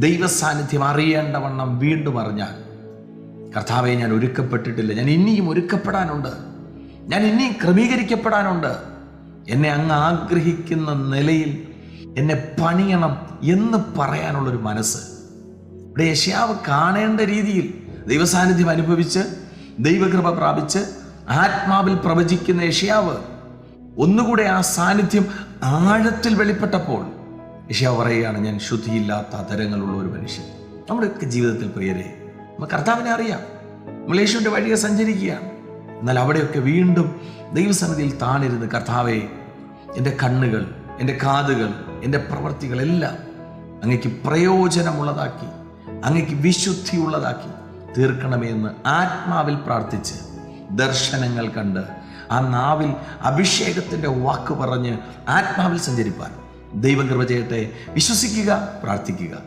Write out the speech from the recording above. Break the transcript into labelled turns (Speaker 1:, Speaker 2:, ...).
Speaker 1: ദൈവ സാന്നിധ്യം അറിയേണ്ടവണ്ണം വീണ്ടും അറിഞ്ഞാൽ കർത്താവെ ഞാൻ ഒരുക്കപ്പെട്ടിട്ടില്ല. ഞാൻ ഇനിയും ഒരുക്കപ്പെടാനുണ്ട്. ഞാൻ ഇനിയും ക്രമീകരിക്കപ്പെടാനുണ്ട്. എന്നെ അങ്ങ് ആഗ്രഹിക്കുന്ന നിലയിൽ എന്നെ പണിയണം എന്ന് പറയാനുള്ളൊരു മനസ്സ്. ഇവിടെ യശയാവ് കാണേണ്ട രീതിയിൽ ദൈവസാന്നിധ്യം അനുഭവിച്ച് ദൈവകൃപ പ്രാപിച്ച് ആത്മാവിൽ പ്രവചിക്കുന്ന യശയാവ് ഒന്നുകൂടെ ആ സാന്നിധ്യം ആഴത്തിൽ വെളിപ്പെട്ടപ്പോൾ യശയാവ് പറയുകയാണ് ഞാൻ ശുദ്ധിയില്ലാത്ത അതരങ്ങളുള്ള ഒരു മനുഷ്യൻ. നമ്മുടെയൊക്കെ ജീവിതത്തിൽ പ്രിയരെ നമ്മൾ കർത്താവിനെ അറിയാം. യേശുവിന്റെ വഴിയെ സഞ്ചരിക്കുകയാണ്. എന്നാൽ അവിടെയൊക്കെ വീണ്ടും ദൈവസന്നിധിയിൽ താണിരുന്ന് കർത്താവെ എന്റെ കണ്ണുകൾ എന്റെ കാതുകൾ എന്റെ പ്രവൃത്തികളെല്ലാം അങ്ങയ്ക്ക് പ്രയോജനമുള്ളതാക്കി അങ്ങയ്ക്ക് വിശുദ്ധിയുള്ളതാക്കി തീർക്കണമേ എന്ന് ആത്മാവിൽ പ്രാർത്ഥിച്ച് ദർശനങ്ങൾ കണ്ട് ആ നാവിൽ അഭിഷേകത്തിന്റെ വാക്ക് പറഞ്ഞ് ആത്മാവിൽ സഞ്ചരിപ്പാൻ ദൈവം കൃപ ചെയ്യട്ടെ. വിശ്വസിക്കുക പ്രാർത്ഥിക്കുക.